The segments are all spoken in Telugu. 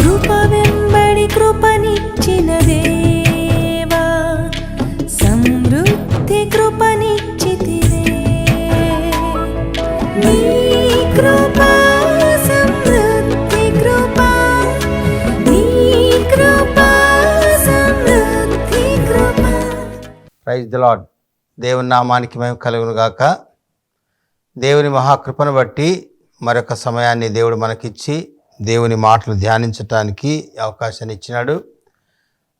కృప వెంబడి కృపనిచ్చిన దేవా సమృద్ధి కృపనిచ్చితివే కృప ప్రైజ్ ద లాడ్ దేవుని నామానికి మేము కలుగును గాక దేవుని మహాకృపను బట్టి మరొక సమయాన్ని దేవుడు మనకిచ్చి దేవుని మాటలు ధ్యానించటానికి అవకాశాన్ని ఇచ్చినాడు.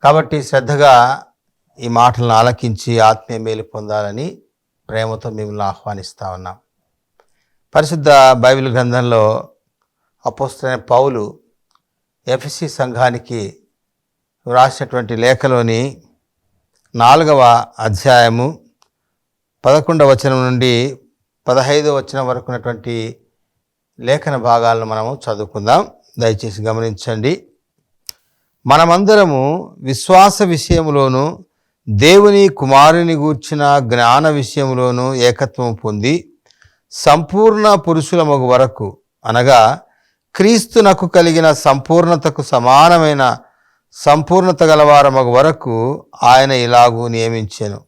కాబట్టి శ్రద్ధగా ఈ మాటలను ఆలకించి ఆత్మీయ మేలు పొందాలని ప్రేమతో మిమ్మల్ని ఆహ్వానిస్తా ఉన్నాం. పరిశుద్ధ బైబిల్ గ్రంథంలో అపోస్తులైన పౌలు ఎఫ్సి సంఘానికి వ్రాసినటువంటి లేఖలోని నాలుగవ అధ్యాయము పదకొండవ వచనం నుండి పదహైదవ వచనం వరకు ఉన్నటువంటి లేఖన భాగాలను మనము చదువుకుందాం. దయచేసి గమనించండి. మనమందరము విశ్వాస విషయంలోనూ దేవుని కుమారుని గూర్చిన జ్ఞాన విషయంలోనూ ఏకత్వం పొంది సంపూర్ణ పురుషుల మగు వరకు అనగా క్రీస్తునకు కలిగిన సంపూర్ణతకు సమానమైన సంపూర్ణత గలవారమగు వరకు ఆయన ఇలాగూ నియమించాను.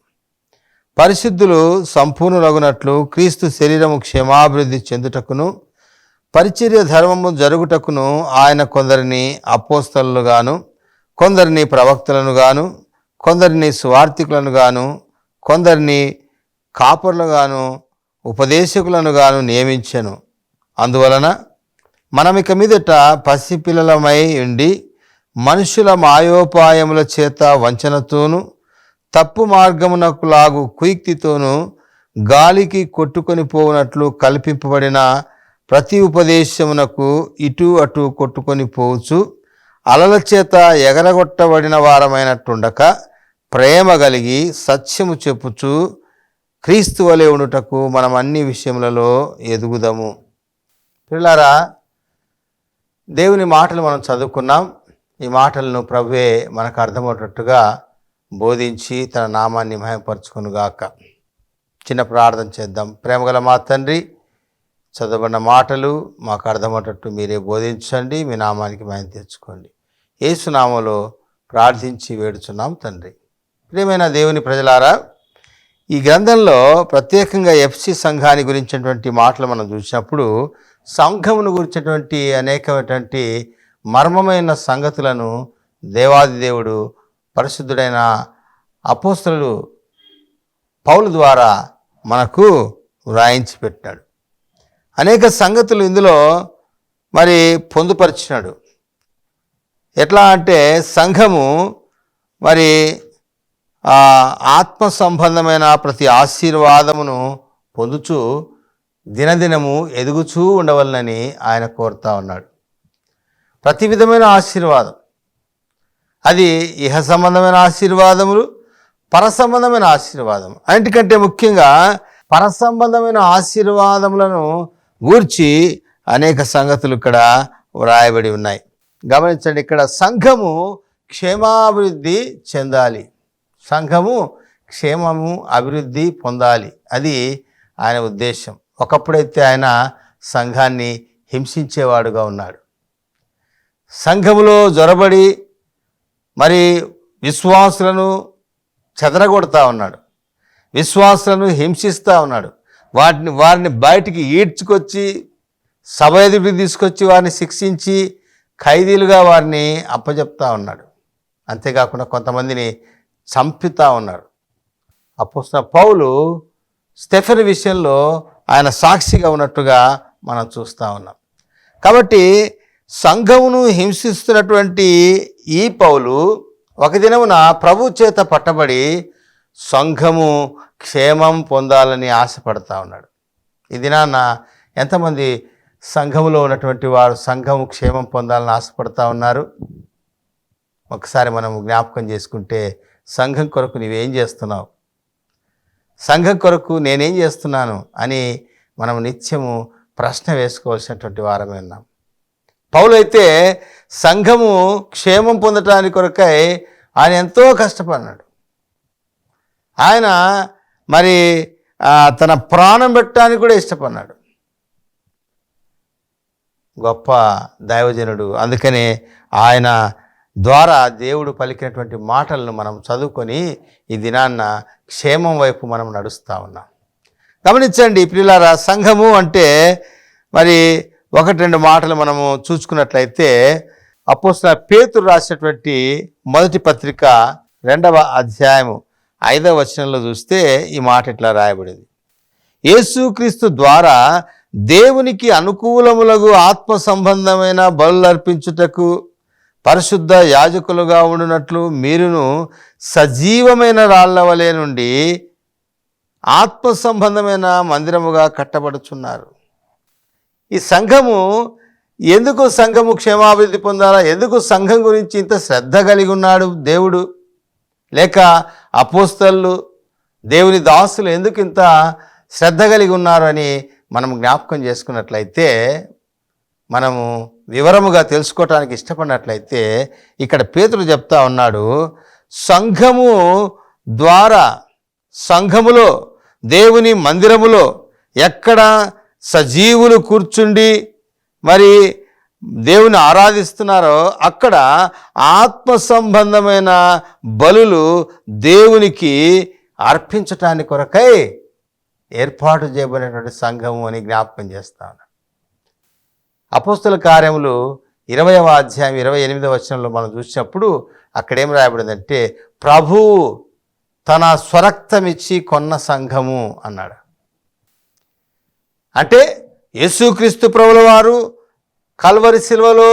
పరిశుద్ధులు సంపూర్ణులగునట్లు క్రీస్తు శరీరము క్షేమాభివృద్ధి చెందుటకును పరిచర్య ధర్మము జరుగుటకును ఆయన కొందరిని అపోస్తలను గాను కొందరిని ప్రవక్తలను గాను కొందరిని స్వార్థికులను గాను కొందరిని కాపర్లను గాను ఉపదేశకులను గాను నియమించెను. అందువలన మనమిక మీదట పసిపిల్లలమై ఉండి మనుషుల మాయోపాయముల చేత వంచనతోనూ తప్పు మార్గమునకు లాగు కుయుక్తితోనూ గాలికి కొట్టుకొని పోవునట్లు కల్పింపబడిన ప్రతి ఉపదేశమునకు ఇటు అటు కొట్టుకొని పోవచ్చు. అలల చేత ఎగరగొట్టబడిన వారమైనట్టుండక ప్రేమ కలిగి సత్యము చెప్పుచు క్రీస్తు వలె ఉండుటకు మనం అన్ని విషయములలో ఎదుగుదము. పిల్లారా దేవుని మాటలు మనం చదువుకున్నాం. ఈ మాటలను ప్రభువే మనకు అర్థమయ్యేటట్టుగా బోధించి తన నామాన్ని మహిమపరచుకునుగాక. చిన్న ప్రార్థన చేద్దాం. ప్రేమగల మా తండ్రి చదవబడిన మాటలు మాకు అర్థమయ్యేటట్టు మీరే బోధించండి మీ నామానికి మాయం తెచ్చుకోండి. ఏసునామలో ప్రార్థించి వేడుచున్నాం తండ్రి. ప్రియమైన దేవుని ప్రజలారా ఈ గ్రంథంలో ప్రత్యేకంగా ఎఫ్సి సంఘాన్ని గురించినటువంటి మాటలు మనం చూసినప్పుడు సంఘమును గురించినటువంటి అనేకమైనటువంటి మర్మమైన సంగతులను దేవాది దేవుడు పరిశుద్ధుడైన అపోస్తలు పౌలు ద్వారా మనకు వ్రాయించి పెట్టాడు. అనేక సంగతులు ఇందులో మరి పొందుపరిచినాడు. ఎట్లా అంటే సంఘము మరి ఆత్మ సంబంధమైన ప్రతి ఆశీర్వాదమును పొందుచు దినదినము ఎదుగుచూ ఉండవలనని ఆయన కోరుతా ఉన్నాడు. ప్రతి విధమైన ఆశీర్వాదం. అది ఇహ సంబంధమైన ఆశీర్వాదములు పర సంబంధమైన ఆశీర్వాదం అన్నిటికంటే ముఖ్యంగా పర సంబంధమైన ఆశీర్వాదములను గూర్చి అనేక సంగతులు ఇక్కడ వ్రాయబడి ఉన్నాయి. గమనించండి ఇక్కడ సంఘము క్షేమాభివృద్ధి చెందాలి. సంఘము క్షేమము అభివృద్ధి పొందాలి. అది ఆయన ఉద్దేశం. ఒకప్పుడైతే ఆయన సంఘాన్ని హింసించేవాడుగా ఉన్నాడు. సంఘములో జొరబడి మరి విశ్వాసులను చెదరగొడతా ఉన్నాడు. విశ్వాసులను హింసిస్తూ ఉన్నాడు. వాటిని వారిని బయటికి ఈడ్చుకొచ్చి సభ ఎదుటికి తీసుకొచ్చి వారిని శిక్షించి ఖైదీలుగా వారిని అప్పచెప్తా ఉన్నాడు. అంతేకాకుండా కొంతమందిని చంపుతా ఉన్నాడు అపోసిన పౌలు స్టెఫెన్ విషయంలో ఆయన సాక్షిగా ఉన్నట్టుగా మనం చూస్తూ ఉన్నాం. కాబట్టి సంఘమును హింసిస్తున్నటువంటి ఈ పౌలు ఒక దినమున ప్రభు చేత పట్టబడి సంఘము క్షేమం పొందాలని ఆశపడతా ఉన్నాడు. ఇది నాన్న ఎంతమంది సంఘములో ఉన్నటువంటి వారు సంఘము క్షేమం పొందాలని ఆశపడతా ఉన్నారు? ఒకసారి మనం జ్ఞాపకం చేసుకుంటే సంఘం కొరకు నీవేం చేస్తున్నావు? సంఘం కొరకు నేనేం చేస్తున్నాను? అని మనం నిత్యము ప్రశ్న వేసుకోవాల్సినటువంటి వారమే ఉన్నాం. పౌలు అయితే సంఘము క్షేమం పొందటానికి కొరకై ఆయన ఎంతో కష్టపడినాడు ఆయన మరి తన ప్రాణం పెట్టడానికి కూడా ఇష్టపడినాడు గొప్ప దైవజనుడు. అందుకనే ఆయన ద్వారా దేవుడు పలికినటువంటి మాటలను మనం చదువుకొని ఈ దినాన్న క్షేమం వైపు మనం నడుస్తూ ఉన్నాం. గమనించండి పిల్లలారా సంఘము అంటే మరి ఒకటి రెండు మాటలు మనము చూసుకున్నట్లయితే అపోస్తుల పేతురు రాసినటువంటి మొదటి పత్రిక రెండవ అధ్యాయము. ఐదవ వచనంలో చూస్తే ఈ మాట ఇట్లా రాయబడింది? యేసుక్రీస్తు ద్వారా దేవునికి అనుకూలములకు ఆత్మ సంబంధమైన బలు అర్పించుటకు పరిశుద్ధ యాజకులుగా ఉండునట్లు మీరును సజీవమైన రాళ్ళ వలె నుండి ఆత్మ సంబంధమైన మందిరముగా కట్టబడుచున్నారు. ఈ సంఘము ఎందుకు సంఘము క్షేమాభివృద్ధి పొందాలా? ఎందుకు సంఘం గురించి ఇంత శ్రద్ధ కలిగి ఉన్నాడు దేవుడు? లేక అపోస్తళ్ళు దేవుని దాసులు ఎందుకు ఇంత శ్రద్ధ కలిగి ఉన్నారని మనం జ్ఞాపకం చేసుకున్నట్లయితే మనము వివరముగా తెలుసుకోవటానికి ఇష్టపడినట్లయితే ఇక్కడ పేతులు చెప్తా ఉన్నాడు సంఘము ద్వారా సంఘములో దేవుని మందిరములో ఎక్కడ సజీవులు కూర్చుండి మరి దేవుని ఆరాధిస్తున్నారో అక్కడ ఆత్మ సంబంధమైన బలులు దేవునికి అర్పించటానికి కొరకై ఏర్పాటు చేయబడినటువంటి సంఘము అని జ్ఞాపకం చేస్తాను అపోస్తుల కార్యములు ఇరవయవ అధ్యాయం ఇరవై ఎనిమిదవ వచనంలో మనం చూసినప్పుడు అక్కడేం రాయబడిందంటే ప్రభు తన స్వరక్తమిచ్చి కొన్న సంఘము అన్నాడు. అంటే యేసుక్రీస్తు ప్రభుల వారు కల్వరి శిల్వలో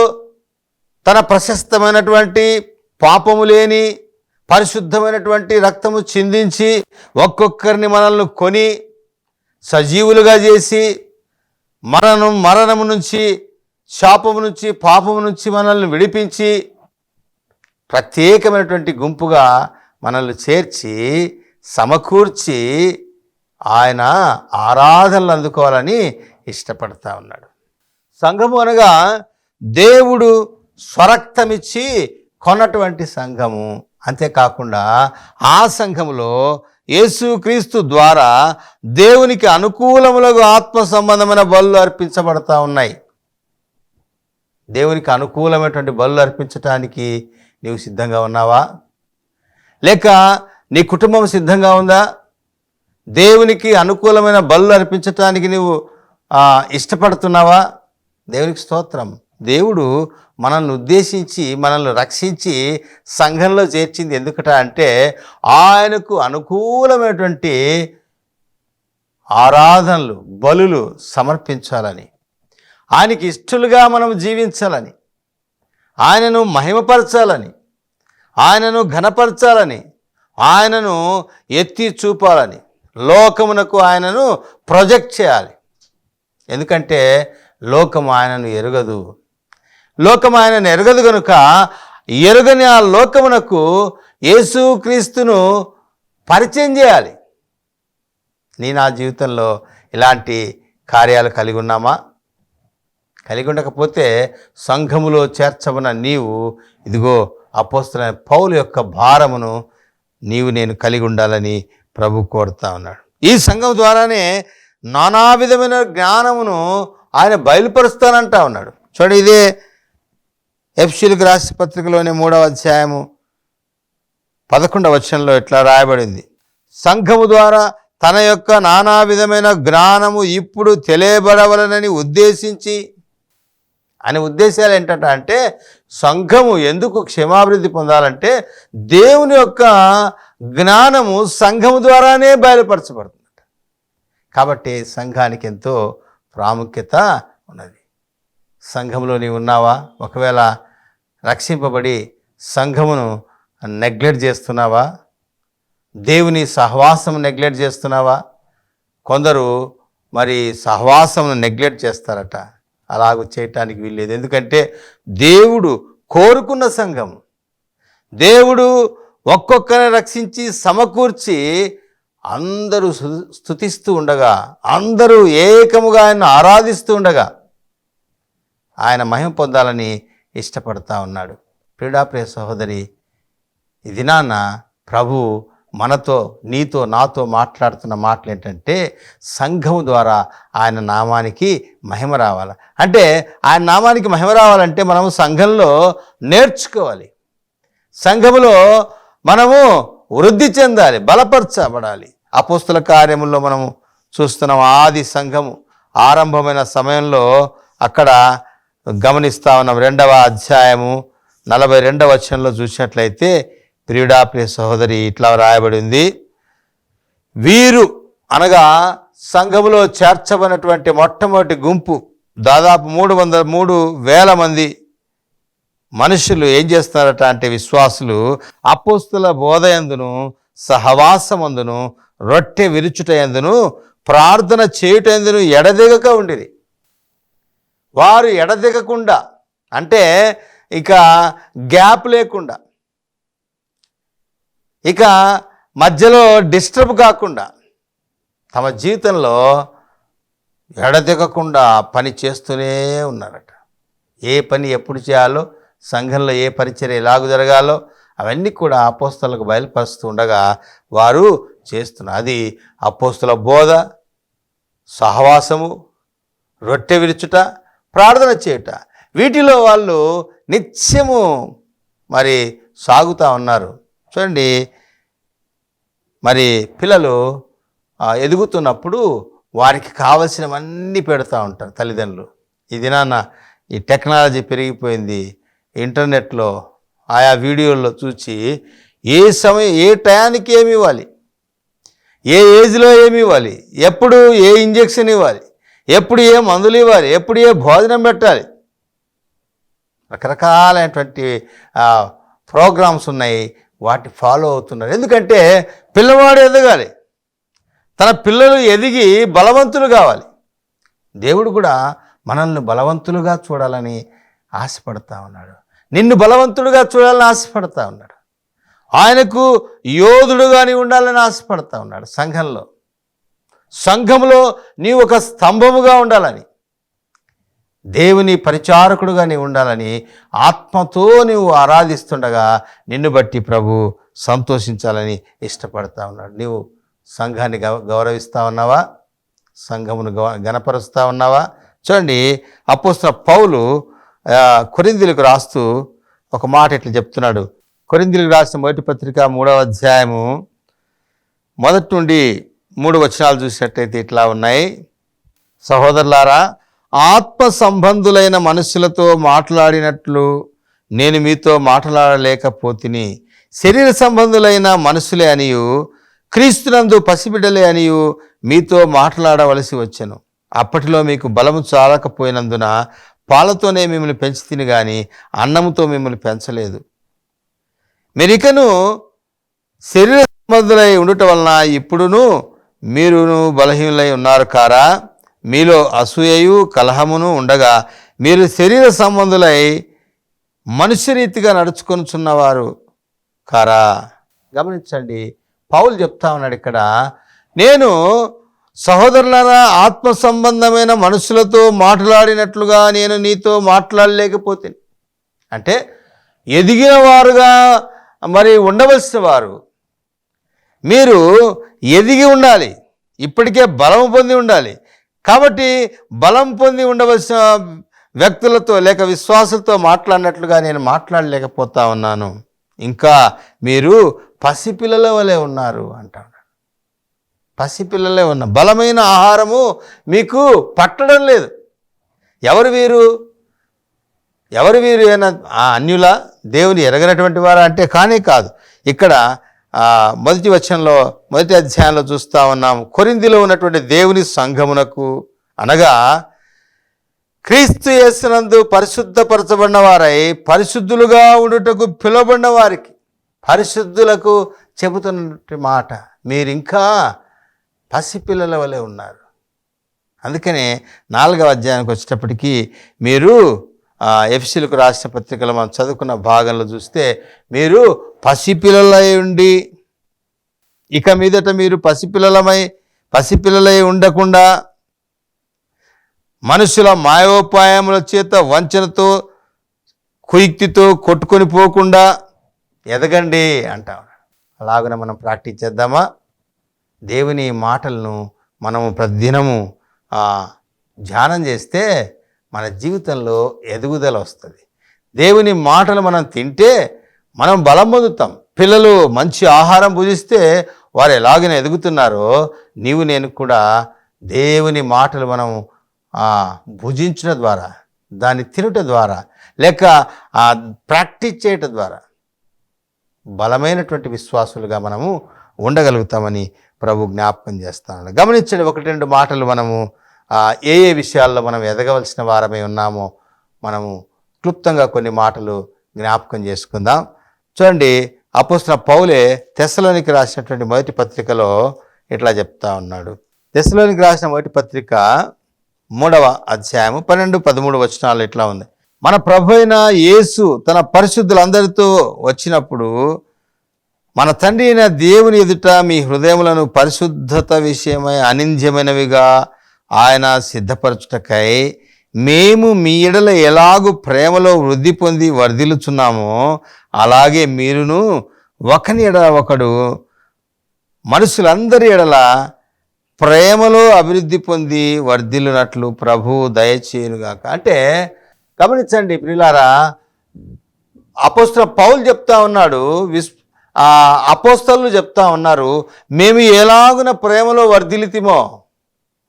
తన ప్రశస్తమైనటువంటి పాపము లేని పరిశుద్ధమైనటువంటి రక్తము చిందించి ఒక్కొక్కరిని మనల్ని కొని సజీవులుగా చేసి మరణం మరణము నుంచి శాపము నుంచి పాపము నుంచి మనల్ని విడిపించి ప్రత్యేకమైనటువంటి గుంపుగా మనల్ని చేర్చి సమకూర్చి ఆయన ఆరాధనలు అందుకోవాలని ఇష్టపడతా ఉన్నాడు. సంఘము అనగా దేవుడు స్వరక్తమిచ్చి కొన్నటువంటి సంఘము. అంతేకాకుండా ఆ సంఘములో యేసుక్రీస్తు ద్వారా దేవునికి అనుకూలములకు ఆత్మ సంబంధమైన బలు అర్పించబడతా ఉన్నాయి. దేవునికి అనుకూలమైనటువంటి బలు అర్పించటానికి నీవు సిద్ధంగా ఉన్నావా? లేక నీ కుటుంబం సిద్ధంగా ఉందా? దేవునికి అనుకూలమైన బలు అర్పించటానికి నువ్వు ఇష్టపడుతున్నావా? దేవునికి స్తోత్రం. దేవుడు మనల్ని ఉద్దేశించి మనల్ని రక్షించి సంఘంలో చేర్చింది ఎందుకట అంటే ఆయనకు అనుకూలమైనటువంటి ఆరాధనలు బలులు సమర్పించాలని. ఆయనకి ఇష్టలుగా మనం జీవించాలని. ఆయనను మహిమపరచాలని. ఆయనను ఘనపరచాలని. ఆయనను ఎత్తి చూపాలని. లోకమునకు ఆయనను ప్రొజెక్ట్ చేయాలి. ఎందుకంటే లోకం ఆయనను ఎరగదు. లోకం ఆయనను ఎరగదు కనుక ఎరుగని ఆ లోకమునకు యేసుక్రీస్తును పరిచయం చేయాలి. నీ నా జీవితంలో ఇలాంటి కార్యాలు కలిగి ఉన్నామా? కలిగి ఉండకపోతే సంఘములో చేర్చబడిన నీవు ఇదిగో అపోస్తున్న పౌలు యొక్క భారమును నీవు నేను కలిగి ఉండాలని ప్రభు కోరుతా ఉన్నాడు. ఈ సంఘం ద్వారానే నానా విధమైన జ్ఞానమును ఆయన బయలుపరుస్తానంటా ఉన్నాడు. చూడండి ఇదే ఎఫ్సిల్కి రాసి పత్రికలోని మూడవ అధ్యాయము పదకొండవ వచనంలో ఇట్లా రాయబడింది. సంఘము ద్వారా తన యొక్క నానా విధమైన జ్ఞానము ఇప్పుడు తెలియబడవలనని ఉద్దేశించి అనే ఉద్దేశాలు ఏంటంట అంటే సంఘము ఎందుకు క్షమాభివృద్ధి పొందాలంటే దేవుని యొక్క జ్ఞానము సంఘము ద్వారానే బయలుపరచబడుతుంది కాబట్టి సంఘానికి ఎంతో ప్రాముఖ్యత ఉన్నది. సంఘంలో నీవు ఉన్నావా? ఒకవేళ రక్షింపబడి సంఘమును నెగ్లెక్ట్ చేస్తున్నావా? దేవుని సహవాసం నెగ్లెక్ట్ చేస్తున్నావా? కొందరు మరి సహవాసమును నెగ్లెక్ట్ చేస్తారట. అలాగ చేయటానికి వీల్లేదు ఎందుకంటే దేవుడు కోరుకున్న సంఘం. దేవుడు ఒక్కొక్కరిని రక్షించి సమకూర్చి అందరూ స్థుతిస్తూ స్తుతిస్తూ ఉండగా అందరూ ఏకముగా ఆయన ఆరాధిస్తూ ఉండగా ఆయన మహిమ పొందాలని ఇష్టపడతా ఉన్నాడు. ప్రియ సహోదరి ఈ దినాన ప్రభు మనతో నీతో నాతో మాట్లాడుతున్న మాటలు ఏంటంటే సంఘం ద్వారా ఆయన నామానికి మహిమ రావాలి అంటే ఆయన నామానికి మహిమ రావాలంటే మనము సంఘంలో నేర్చుకోవాలి. సంఘములో మనము వృద్ధి చెందాలి బలపరచబడాలి. అపోస్తుల కార్యముల్లో మనము చూస్తున్నాం ఆది సంఘము. ఆరంభమైన సమయంలో అక్కడ గమనిస్తా ఉన్నాం. రెండవ అధ్యాయము నలభై రెండవ వచనంలో చూసినట్లయితే ప్రియుడా ప్రియ సహోదరి ఇట్లా రాయబడింది వీరు అనగా సంఘములో చేర్చబడినటువంటి మొట్టమొదటి గుంపు దాదాపు మూడు వందల మూడు వేల మంది మనుషులు ఏం చేస్తారట అంటే విశ్వాసులు అపోస్తుల బోధయందును సహవాసమందును రొట్టె విరుచుట ఎందును ప్రార్థన చేయుట ఎందును ఎడదిగక ఉండేది వారు ఎడదిగకుండా అంటే ఇక గ్యాప్ లేకుండా ఇక మధ్యలో డిస్టర్బ్ కాకుండా తమ జీవితంలో ఎడదిగకుండా పని చేస్తూనే ఉన్నారట. ఏ పని ఎప్పుడు చేయాలో సంఘంలో ఏ పరిచర్య ఎలాగు జరగాలో అవన్నీ కూడా అపోస్తలకు బయలుపరుస్తూ ఉండగా వారు చేస్తున్నారు అది అపోస్తుల బోధ సహవాసము రొట్టె విరుచుట ప్రార్థన చేయుట. వీటిలో వాళ్ళు నిత్యము మరి సాగుతూ ఉన్నారు. చూడండి మరి పిల్లలు ఎదుగుతున్నప్పుడు వారికి కావలసినవన్నీ పెడతా ఉంటారు తల్లిదండ్రులు. ఈ దినాన ఈ టెక్నాలజీ పెరిగిపోయింది. ఇంటర్నెట్లో ఆయా వీడియోల్లో చూసి ఏ సమయం ఏ టయానికి ఏమి ఇవ్వాలి? ఏ ఏజ్లో ఏమి ఇవ్వాలి? ఎప్పుడు ఏ ఇంజెక్షన్ ఇవ్వాలి? ఎప్పుడు ఏ మందులు ఇవ్వాలి? ఎప్పుడు ఏ భోజనం పెట్టాలి? రకరకాలైనటువంటి ప్రోగ్రామ్స్ ఉన్నాయి. వాటి ఫాలో అవుతున్నారు. ఎందుకంటే పిల్లవాడు ఎదగాలి. తన పిల్లలు ఎదిగి బలవంతులు కావాలి. దేవుడు కూడా మనల్ని బలవంతులుగా చూడాలని ఆశపడతా ఉన్నాడు. నిన్ను బలవంతుడుగా చూడాలని ఆశపడతా ఉన్నాడు. ఆయనకు యోధుడుగాని ఉండాలని ఆశపడతా ఉన్నాడు సంఘంలో. సంఘంలో నీ ఒక స్తంభముగా ఉండాలని దేవుని పరిచారకుడుగా నీవు ఉండాలని ఆత్మతో నీవు ఆరాధిస్తుండగా నిన్ను బట్టి ప్రభు సంతోషించాలని ఇష్టపడతా ఉన్నాడు. నీవు సంఘాన్ని గౌ గౌరవిస్తా ఉన్నావా? సంఘమును గౌ ఉన్నావా? చూడండి అపోస్త పౌలు కొరిందులకు రాస్తూ ఒక మాట ఇట్లా చెప్తున్నాడు. కొరిందులకు రాసిన మొదటి పత్రిక మూడవ అధ్యాయము మొదటి నుండి మూడు వచనాలు చూసినట్టయితే ఇట్లా ఉన్నాయి. సహోదరులారా ఆత్మ సంబంధులైన మనుషులతో మాట్లాడినట్లు నేను మీతో మాట్లాడలేకపోతిని. శరీర సంబంధులైన మనుషులే అనియు క్రీస్తునందు పసిబిడ్డలే అనియు మీతో మాట్లాడవలసి వచ్చాను. అప్పటిలో మీకు బలము చాలకపోయినందున పాలతోనే మిమ్మల్ని పెంచుతుంది కానీ అన్నముతో మిమ్మల్ని పెంచలేదు. మెరికను శరీర సంబంధులై ఉండటం వలన ఇప్పుడును మీరును బలహీనులై ఉన్నారు కారా మీలో అసూయయు కలహమును ఉండగా మీరు శరీర సంబంధులై మనుష్య రీతిగా నడుచుకొనిచున్నవారు కారా. గమనించండి పౌలు చెప్తా ఉన్నాడు ఇక్కడ నేను సహోదరులారా ఆత్మ సంబంధమైన మనుషులతో మాట్లాడినట్లుగా నేను నీతో మాట్లాడలేకపోతే. అంటే ఎదిగిన వారుగా మరి ఉండవలసిన వారు మీరు ఎదిగి ఉండాలి. ఇప్పటికే బలం పొంది ఉండాలి. కాబట్టి బలం పొంది ఉండవలసిన వ్యక్తులతో లేక విశ్వాసులతో మాట్లాడినట్లుగా నేను మాట్లాడలేకపోతా ఉన్నాను. ఇంకా మీరు పసిపిల్లల వలె ఉన్నారు అంటాడు. పసిపిల్లలే ఉన్న బలమైన ఆహారము మీకు పట్టడం లేదు. ఎవరు వీరు? ఎవరు వీరు అయినా ఆ అన్యుల? దేవుని ఎరగనటువంటి వారా అంటే కానీ కాదు. ఇక్కడ మొదటి వచనంలో మొదటి అధ్యాయంలో చూస్తా ఉన్నాం. కొరిందిలో ఉన్నటువంటి దేవుని సంఘమునకు అనగా క్రీస్తు యేసునందు పరిశుద్ధపరచబడిన వారై పరిశుద్ధులుగా ఉండుటకు పిలువబడిన వారికి పరిశుద్ధులకు చెబుతున్నటువంటి మాట. మీరు ఇంకా పసిపిల్లల వలె ఉన్నారు. అందుకనే నాలుగవ అధ్యాయానికి వచ్చేటప్పటికి మీరు ఎఫ్సీలకు రాసిన పత్రికలు మనం చదువుకున్న భాగంలో చూస్తే మీరు పసిపిల్లలై ఉండి ఇక మీదట మీరు పసిపిల్లలమై పసిపిల్లలై ఉండకుండా మనుషుల మాయోపాయముల చేత వంచనతో కుయుక్తితో కొట్టుకొని పోకుండా ఎదగండి అంటాం అలాగనే మనం ప్రాక్టీస్ చేద్దామా? దేవుని మాటలను మనము ప్రతిదినము ధ్యానం చేస్తే మన జీవితంలో ఎదుగుదల వస్తుంది. దేవుని మాటలు మనం తింటే మనం బలం పొందుతాం. పిల్లలు మంచి ఆహారం భుజిస్తే వారు ఎలాగైనా ఎదుగుతున్నారో నీవు నేను కూడా దేవుని మాటలు మనం భుజించడం ద్వారా దాన్ని తినుట ద్వారా లేక ప్రాక్టీస్ చేయటం ద్వారా బలమైనటువంటి విశ్వాసులుగా మనము ఉండగలుగుతామని ప్రభు జ్ఞాపకం చేస్తాను గమనించండి ఒకటి రెండు మాటలు మనము ఏ ఏ విషయాల్లో మనం ఎదగవలసిన వారమే ఉన్నామో మనము క్లుప్తంగా కొన్ని మాటలు జ్ఞాపకం చేసుకుందాం. చూడండి అపోసిన పౌలే తెస్సలోనికి రాసినటువంటి మొదటి పత్రికలో ఇట్లా చెప్తా ఉన్నాడు. తెస్సలోనికి రాసిన మొదటి పత్రిక మూడవ అధ్యాయము పన్నెండు పదమూడు వచనాలు ఇట్లా ఉంది. మన ప్రభు అయిన యేసు తన పరిశుద్ధులందరితో వచ్చినప్పుడు మన తండ్రి అయిన దేవుని ఎదుట మీ హృదయములను పరిశుద్ధత విషయమై అనింద్యమైనవిగా ఆయన సిద్ధపరచుటకై మేము మీ ఎడల ఎలాగూ ప్రేమలో వృద్ధి పొంది వర్ధిల్లుచున్నామో అలాగే మీరును ఒకని ఎడల ఒకడు మనుషులందరి ఎడల ప్రేమలో అభివృద్ధి పొంది వర్ధిల్లునట్లు ప్రభు దయచేయునుగాక. అంటే గమనించండి ప్రిలారా అపోస్త్ర పౌలు చెప్తా ఉన్నాడు విస్ అపోస్తలు చెప్తా ఉన్నారు మేము ఎలాగున ప్రేమలో వర్ధిల్లితిమో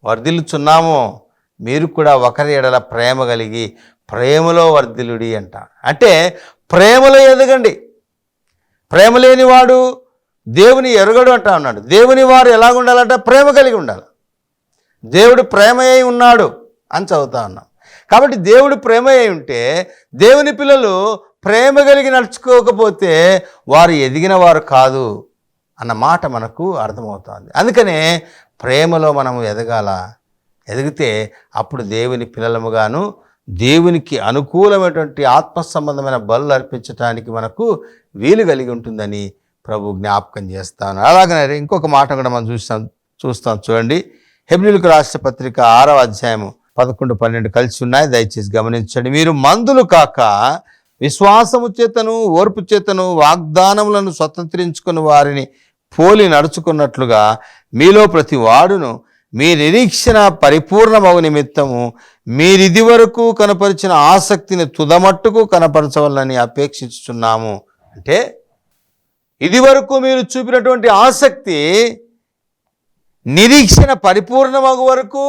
వర్ధిల్లుచున్నామో మీరు కూడా ఒకరి ఎడల ప్రేమ కలిగి ప్రేమలో వర్ధిలుడి అంట. అంటే ప్రేమలో ఎదగండి. ప్రేమ లేనివాడు దేవుని ఎరగడు అంటా ఉన్నాడు. దేవుని వారు ఎలాగ ఉండాలంటే ప్రేమ కలిగి ఉండాలి. దేవుడు ప్రేమ అయి ఉన్నాడు అని చదువుతా ఉన్నాం. కాబట్టి దేవుడు ప్రేమ అయి ఉంటే దేవుని పిల్లలు ప్రేమ కలిగి నడుచుకోకపోతే వారు ఎదిగిన వారు కాదు అన్న మాట మనకు అర్థమవుతుంది. అందుకనే ప్రేమలో మనము ఎదగాల. ఎదిగితే అప్పుడు దేవుని పిల్లలముగాను దేవునికి అనుకూలమైనటువంటి ఆత్మ సంబంధమైన బలు అర్పించడానికి మనకు వీలు కలిగి ఉంటుందని ప్రభు జ్ఞాపకం చేస్తాను. అలాగనే ఇంకొక మాట కూడా మనం చూస్తాం చూస్తాం చూడండి. హెబ్రిల్కు రాష్ట్ర పత్రిక ఆరవ అధ్యాయము పదకొండు పన్నెండు కలిసి ఉన్నాయి. దయచేసి గమనించండి. మీరు మందులు కాక విశ్వాసము చేతను ఓర్పు చేతను వాగ్దానములను స్వతంత్రించుకుని వారిని పోలి నడుచుకున్నట్లుగా మీలో ప్రతి వాడును మీ నిరీక్షణ పరిపూర్ణమగు నిమిత్తము మీరిది వరకు కనపరిచిన ఆసక్తిని తుదమట్టుకు కనపరచవాలని అపేక్షిస్తున్నాము అంటే ఇది వరకు మీరు చూపినటువంటి ఆసక్తి నిరీక్షణ పరిపూర్ణమగు వరకు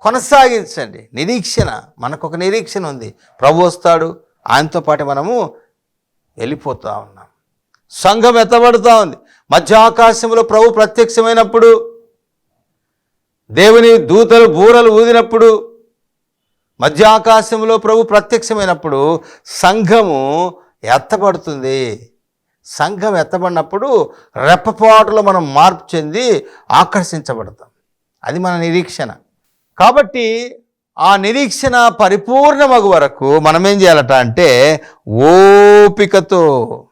కొనసాగించండి. నిరీక్షణ మనకు ఒక నిరీక్షణ ఉంది. ప్రభు వస్తాడు ఆయనతో పాటు మనము వెళ్ళిపోతూ ఉన్నాం. సంఘం ఎత్తబడుతూ ఉంది. మధ్య ఆకాశంలో ప్రభు ప్రత్యక్షమైనప్పుడు దేవుని దూతలు బూరలు ఊదినప్పుడు మధ్య ఆకాశంలో ప్రభు ప్రత్యక్షమైనప్పుడు సంఘము ఎత్తబడుతుంది. సంఘం ఎత్తబడినప్పుడు రెప్పపాటులో మనం మార్పు చెంది ఆకర్షించబడతాం. అది మన నిరీక్షణ. కాబట్టి ఆ నిరీక్షణ పరిపూర్ణమగు వరకు మనం ఏం చేయాలట అంటే ఓపికతో.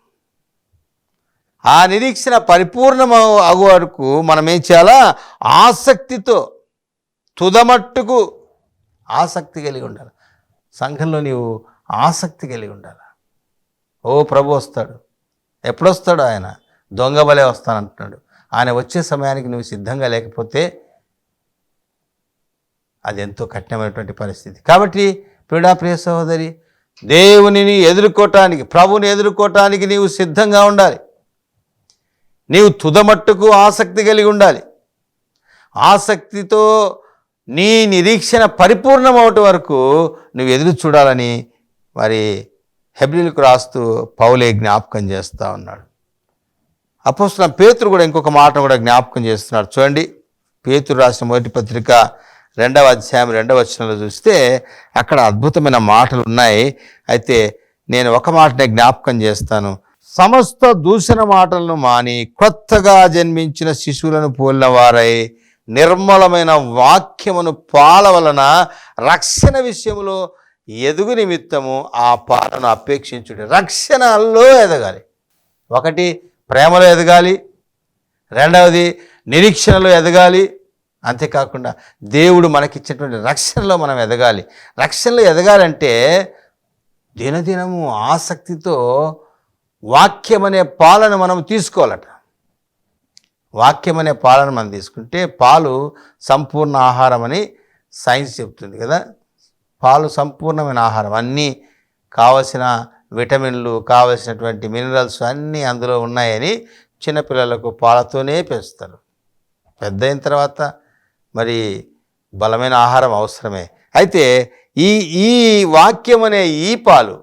ఆ నిరీక్షణ పరిపూర్ణమ అగు వరకు మనం ఏం చేయాలా? ఆసక్తితో తుదమట్టుకు ఆసక్తి కలిగి ఉండాలి. సంఘంలో నీవు ఆసక్తి కలిగి ఉండాలి. ఓ ప్రభు వస్తాడు. ఎప్పుడొస్తాడు ఆయన? దొంగ బలే వస్తానంటున్నాడు. ఆయన వచ్చే సమయానికి నువ్వు సిద్ధంగా లేకపోతే అది ఎంతో కఠినమైనటువంటి పరిస్థితి. కాబట్టి ప్రిడా ప్రియ సహోదరి దేవునిని ఎదుర్కోవటానికి ప్రభుని ఎదుర్కోవటానికి నీవు సిద్ధంగా ఉండాలి. నీవు తుదమట్టుకు ఆసక్తి కలిగి ఉండాలి. ఆసక్తితో నీ నిరీక్షణ పరిపూర్ణమవటం వరకు నువ్వు ఎదురు చూడాలని మరి హెబ్రిల్కు రాస్తూ పౌలే జ్ఞాపకం చేస్తూ ఉన్నాడు. అపోస్తున్న పేతురు కూడా ఇంకొక మాట కూడా జ్ఞాపకం చేస్తున్నాడు. చూడండి పేతురు రాసిన మొదటి పత్రిక రెండవ అధ్యాయం రెండవ వచనంలో చూస్తే అక్కడ అద్భుతమైన మాటలు ఉన్నాయి. అయితే నేను ఒక మాటనే జ్ఞాపకం చేస్తాను. సమస్త దూషణ మాటలను మాని కొత్తగా జన్మించిన శిశువులను పోలిన వారై నిర్మలమైన వాక్యమును పాల వలన రక్షణ విషయంలో ఎదుగు నిమిత్తము ఆ పాలను అపేక్షించుడి. రక్షణలో ఎదగాలి. ఒకటి ప్రేమలో ఎదగాలి. రెండవది నిరీక్షణలో ఎదగాలి. అంతేకాకుండా దేవుడు మనకిచ్చినటువంటి రక్షణలో మనం ఎదగాలి. రక్షణలో ఎదగాలంటే దినదినము ఆసక్తితో వాక్యం అనే పాలన మనం తీసుకోవాలట. వాక్యం అనే పాలను మనం తీసుకుంటే పాలు సంపూర్ణ ఆహారం అని సైన్స్ చెప్తుంది కదా. పాలు సంపూర్ణమైన ఆహారం. అన్నీ కావలసిన విటమిన్లు కావలసినటువంటి మినరల్స్ అన్నీ అందులో ఉన్నాయని చిన్నపిల్లలకు పాలతోనే పెంచుతారు. పెద్ద అయిన తర్వాత మరి బలమైన ఆహారం అవసరమే. అయితే ఈ ఈ వాక్యం అనే ఈ పాలు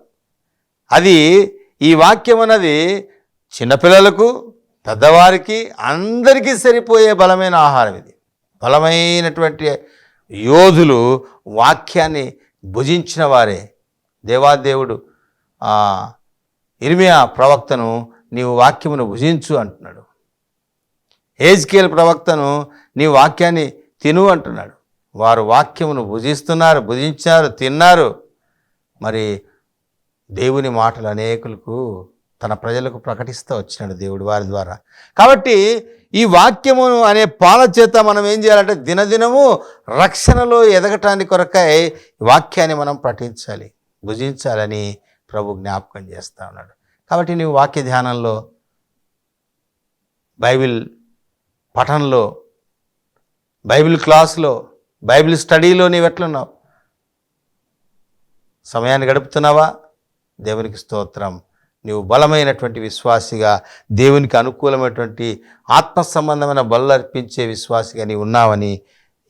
అది ఈ వాక్యం అన్నది చిన్నపిల్లలకు పెద్దవారికి అందరికీ సరిపోయే బలమైన ఆహారం ఇది. బలమైనటువంటి యోధులు వాక్యాన్ని భుజించిన వారే. దేవాదేవుడు ఇర్మియా ప్రవక్తను నీవు వాక్యమును భుజించు అంటున్నాడు. ఏజ్కేల్ ప్రవక్తను నీ వాక్యాన్ని తిను అంటున్నాడు. వారు వాక్యమును భుజిస్తున్నారు భుజించారు తిన్నారు. మరి దేవుని మాటలు అనేకులకు తన ప్రజలకు ప్రకటిస్తూ వచ్చినాడు దేవుడు వారి ద్వారా. కాబట్టి ఈ వాక్యము అనే పాల చేత మనం ఏం చేయాలంటే దినదినము రక్షణలో ఎదగటానికి కొరకై ఈ వాక్యాన్ని మనం పఠించాలి భుజించాలని ప్రభు జ్ఞాపకం చేస్తూ ఉన్నాడు. కాబట్టి నీవు వాక్య ధ్యానంలో బైబిల్ పఠనంలో బైబిల్ క్లాస్లో బైబిల్ స్టడీలో నీవు ఎట్లున్నావు? సమయాన్ని గడుపుతున్నావా? దేవునికి స్తోత్రం. నీవు బలమైనటువంటి విశ్వాసిగా దేవునికి అనుకూలమైనటువంటి ఆత్మ సంబంధమైన బలు అర్పించే విశ్వాసిగా నీవు ఉన్నావని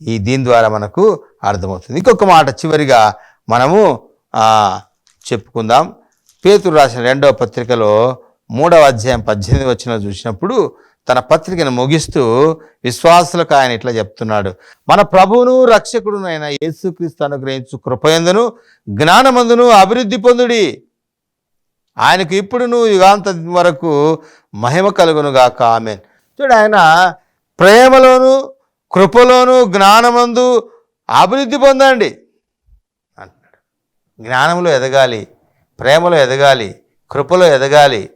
ఈ దీని ద్వారా మనకు అర్థమవుతుంది. ఇంకొక మాట చివరిగా మనము చెప్పుకుందాం. పేతురు రాసిన రెండవ పత్రికలో మూడవ అధ్యాయం పద్దెనిమిది వచ్చిన చూసినప్పుడు తన పత్రికను ముగిస్తూ విశ్వాసులకు ఆయన ఇట్లా చెప్తున్నాడు. మన ప్రభువును రక్షకుడునైన యేసుక్రీస్తు అనుగ్రహించు కృపయందును జ్ఞానమందును అభివృద్ధి పొందుడి. ఆయనకు ఇప్పుడును యుగాంత వరకు మహిమ కలుగునుగాక. ఆమెన్. చూడు ఆయన ప్రేమలోను కృపలోను జ్ఞానమందు అభివృద్ధి పొందండి. అంటున్నాడు. జ్ఞానంలో ఎదగాలి ప్రేమలో ఎదగాలి కృపలో ఎదగాలి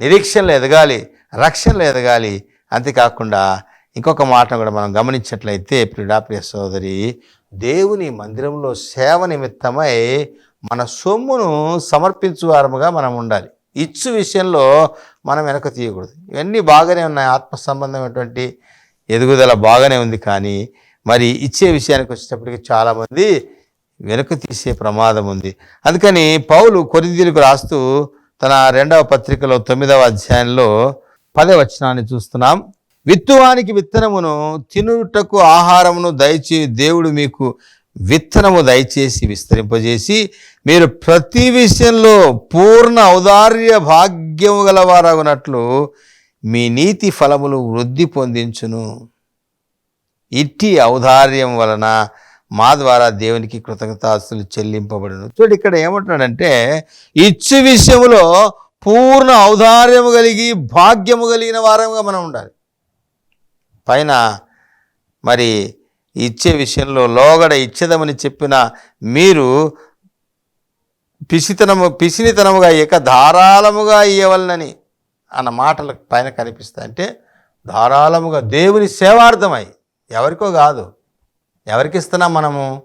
నిరీక్షణలో ఎదగాలి రక్షణలో ఎదగాలి. అంతేకాకుండా ఇంకొక మాటను కూడా మనం గమనించినట్లయితే ప్రియుడాప్రియ సోదరి దేవుని మందిరంలో సేవ నిమిత్తమై మన సొమ్మును సమర్పించు వారముగా మనం ఉండాలి. ఇచ్చు విషయంలో మనం వెనక తీయకూడదు. ఇవన్నీ బాగానే ఉన్నాయి. ఆత్మ సంబంధమైనటువంటి ఎదుగుదల బాగానే ఉంది కానీ మరి ఇచ్చే విషయానికి వచ్చేటప్పటికి చాలామంది వెనుక తీసే ప్రమాదం ఉంది. అందుకని పౌలు కొరిదీలకు రాస్తూ తన రెండవ పత్రికలో తొమ్మిదవ అధ్యాయంలో పదే వచనాన్ని చూస్తున్నాం. విత్తువానికి విత్తనమును తినుటకు ఆహారమును దయచే దేవుడు మీకు విత్తనము దయచేసి విస్తరింపజేసి మీరు ప్రతి విషయంలో పూర్ణ ఔదార్య భాగ్యము గలవారగునట్లు మీ నీతి ఫలములు వృద్ధి పొందించును. ఇట్టి ఔదార్యం వలన మా ద్వారా దేవునికి కృతజ్ఞతాస్తులు చెల్లింపబడును. చూడు ఇక్కడ ఏమంటున్నాడంటే ఇచ్చు విషయములో పూర్ణ ఔదార్యము కలిగి భాగ్యము కలిగిన వారంగా మనం ఉండాలి. పైన మరి ఇచ్చే విషయంలో లోగడ ఇచ్చేదమని చెప్పిన మీరు పిసితనము పిసినితనముగా ఇక ధారాళముగా ఇవ్వవలనని అన్న మాటలు పైన కనిపిస్తాయి. అంటే ధారాళముగా దేవుని సేవార్థమై ఎవరికో కాదు. ఎవరికి ఇస్తున్నాం మనము?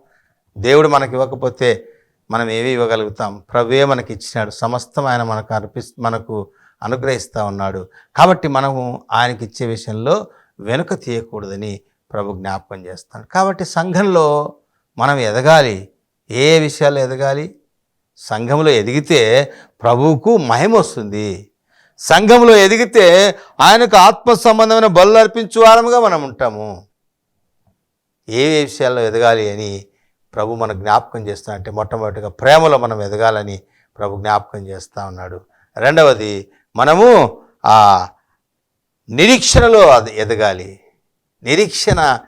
దేవుడు మనకి ఇవ్వకపోతే మనం ఏవి ఇవ్వగలుగుతాం? ప్రభువే మనకి ఇచ్చినాడు సమస్తం ఆయన మనకు అర్పి మనకు అనుగ్రహిస్తూ ఉన్నాడు. కాబట్టి మనము ఆయనకి ఇచ్చే విషయంలో వెనుక తీయకూడదని ప్రభు జ్ఞాపకం చేస్తాడు. కాబట్టి సంఘంలో మనం ఎదగాలి. ఏ విషయాల్లో ఎదగాలి? సంఘంలో ఎదిగితే ప్రభువుకు మహిమ వస్తుంది. సంఘంలో ఎదిగితే ఆయనకు ఆత్మ సంబంధమైన బలు అర్పించు వారముగా మనం ఉంటాము. ఏ విషయాల్లో ఎదగాలి అని ప్రభు మన జ్ఞాపకం చేస్తానంటే మొట్టమొదటిగా ప్రేమలో మనం ఎదగాలని ప్రభు జ్ఞాపకం చేస్తూ ఉన్నాడు. రెండవది మనము ఆ నిరీక్షణలో అది ఎదగాలి. నిరీక్షణ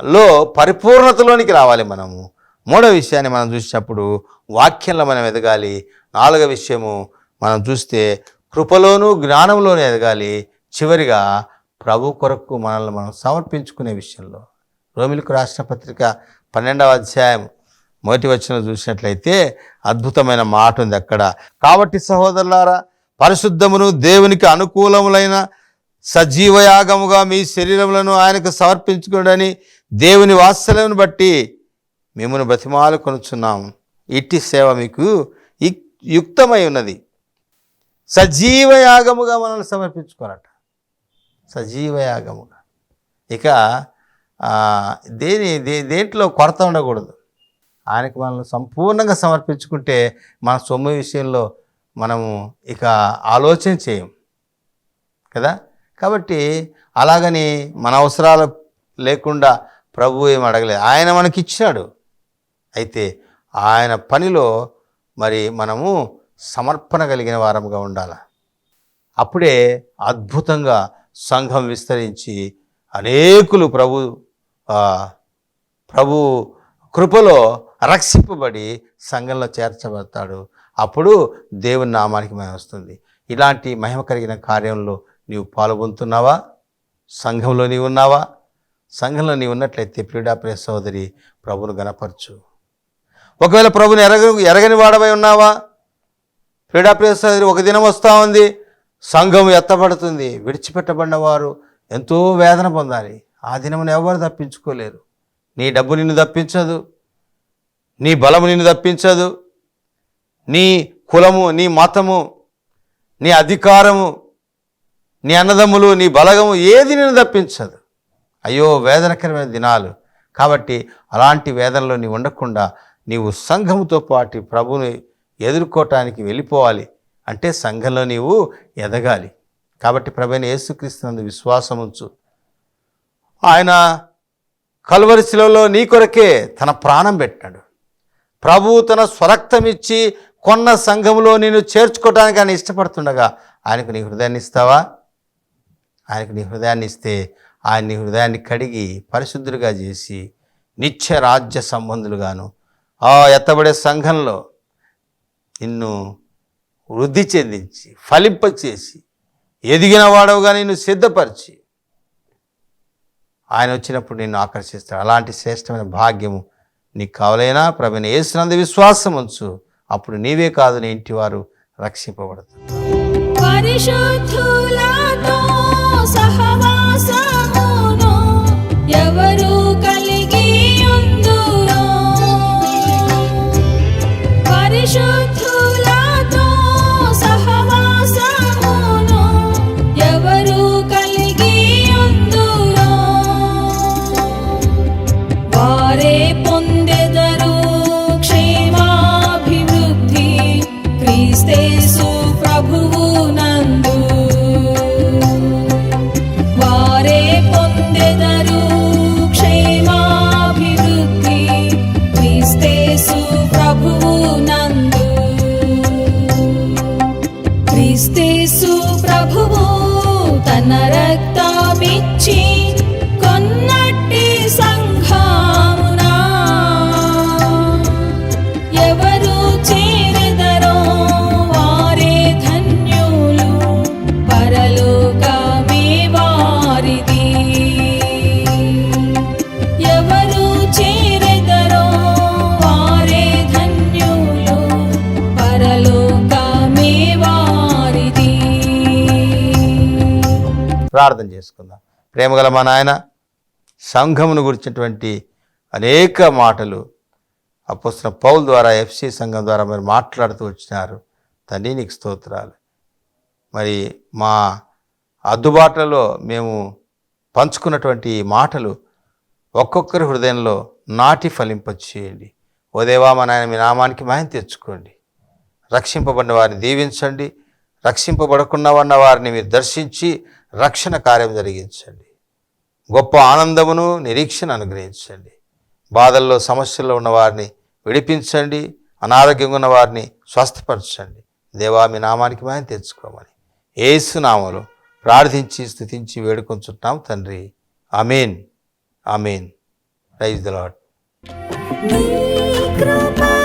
లో పరిపూర్ణతలోనికి రావాలి మనము. మూడో విషయాన్ని మనం చూసినప్పుడు వాక్యంలో మనం ఎదగాలి. నాలుగో విషయము మనం చూస్తే కృపలోను జ్ఞానంలోనూ ఎదగాలి. చివరిగా ప్రభు కొరకు మనల్ని మనం సమర్పించుకునే విషయంలో. రోమిలకు రాసిన పత్రిక పన్నెండవ అధ్యాయం మొదటి వచ్చిన చూసినట్లయితే అద్భుతమైన మాట ఉంది అక్కడ. కాబట్టి సహోదరులారా పరిశుద్ధమును దేవునికి అనుకూలములైన సజీవయాగముగా మీ శరీరములను ఆయనకు సమర్పించుకోడని దేవుని వాత్సల్యమును బట్టి మిమ్మల్ని బ్రతిమాలు కొనుచున్నాము ఇట్టి సేవ మీకు యుక్తమై ఉన్నది. సజీవయాగముగా మనల్ని సమర్పించుకోనట సజీవయాగముగా. ఇక దేని దే దేంట్లో కొరత ఉండకూడదు. ఆయనకు మనం సంపూర్ణంగా సమర్పించుకుంటే మన సొమ్ము విషయంలో మనము ఇక ఆలోచన చేయం. కదా? కాబట్టి అలాగని మన అవసరాలు లేకుండా ప్రభు ఏం అడగలేదు. ఆయన మనకి ఇచ్చాడు అయితే ఆయన పనిలో మరి మనము సమర్పణ కలిగిన వారముగా ఉండాలి. అప్పుడే అద్భుతంగా సంఘం విస్తరించి అనేకులు ప్రభు ప్రభు కృపలో రక్షింపబడి సంఘంలో చేర్చబడతాడు. అప్పుడు దేవుని నామానికి మహిమ వస్తుంది. ఇలాంటి మహిమ కలిగిన కార్యంలో నీవు పాల్గొంటున్నావా? సంఘంలో నీవు ఉన్నావా? సంఘంలో నీవు ఉన్నట్లయితే ప్రియుడా ప్రియ సోదరి ప్రభును గనపరచు ఒకవేళ ప్రభుని ఎరగ ఎరగని వాడవై ఉన్నావా? ప్రియుడా ప్రియ సోదరి ఒక దినం వస్తూ ఉంది. సంఘం ఎత్తబడుతుంది. విడిచిపెట్టబడిన వారు ఎంతో వేదన పొందాలి. ఆ దినమును ఎవరు తప్పించుకోలేరు. నీ డబ్బు నిన్ను తప్పించదు. నీ బలము నిన్ను తప్పించదు. నీ కులము నీ మతము నీ అధికారము నీ అన్నదమ్ములు నీ బలగము ఏది నిన్ను తప్పించదు. అయ్యో వేదనకరమైన దినాలు. కాబట్టి అలాంటి వేదనలో నీవు ఉండకుండా నీవు సంఘముతో పాటు ప్రభుని ఎదుర్కోవటానికి వెళ్ళిపోవాలి. అంటే సంఘంలో నీవు ఎదగాలి. కాబట్టి ప్రభుని యేసుక్రీస్తునందు విశ్వాసం ఉంచు ఆయన కలువరి శిలలో నీ కొరకే తన ప్రాణం పెట్టాడు. ప్రభువు తన స్వరక్తం ఇచ్చి కొన్న సంఘంలో నేను చేర్చుకోవడానికి ఆయన ఇష్టపడుతుండగా ఆయనకు నీ హృదయాన్ని ఇస్తావా? ఆయనకు నీ హృదయాన్ని ఇస్తే ఆయన నీ హృదయాన్ని కడిగి పరిశుద్ధులుగా చేసి నిత్య రాజ్య సంబంధులుగాను ఆ ఎత్తబడే సంఘంలో నిన్ను వృద్ధి చెందించి ఫలింపచేసి ఎదిగిన వాడవుగా నిన్ను సిద్ధపరిచి ఆయన వచ్చినప్పుడు నిన్ను ఆకర్షిస్తాడు. అలాంటి శ్రేష్టమైన భాగ్యము నీకు కావలైనా ప్రభుని వేసినందు విశ్వాసం ఉంచు. అప్పుడు నీవే కాదు నీ ఇంటి వారు రక్షింపబడతారు. ప్రార్థన చేసుకుందాం. ప్రేమగల మా నాయన సంఘమును గురించినటువంటి అనేక మాటలు అపోస్తున్న పౌల్ ద్వారా ఎఫ్సి సంఘం ద్వారా మరి మాట్లాడుతూ వచ్చినారు. తండ్రి నీకు స్తోత్రాలు. మరి మా అద్దుబాట్లలో మేము పంచుకున్నటువంటి ఈ మాటలు ఒక్కొక్కరి హృదయంలో నాటి ఫలింపచేయండి. ఓ దేవా మా నాయన మీ నామానికి మాయం తెచ్చుకోండి. రక్షింపబడిన వారిని దీవించండి. రక్షింపబడకుండా ఉన్న వారిని మీరు దర్శించి రక్షణ కార్యం జరిగించండి. గొప్ప ఆనందమును నిరీక్షణ అనుగ్రహించండి. బాధల్లో సమస్యల్లో ఉన్న వారిని విడిపించండి. అనారోగ్యంగా ఉన్న వారిని స్వస్థపరచండి. దేవా మీ నామానికి మేము తెచ్చుకోమని ఏసునామలో ప్రార్థించి స్థుతించి వేడుకొంచుంటాం తండ్రి. Amin Amin rise the Lord కృపా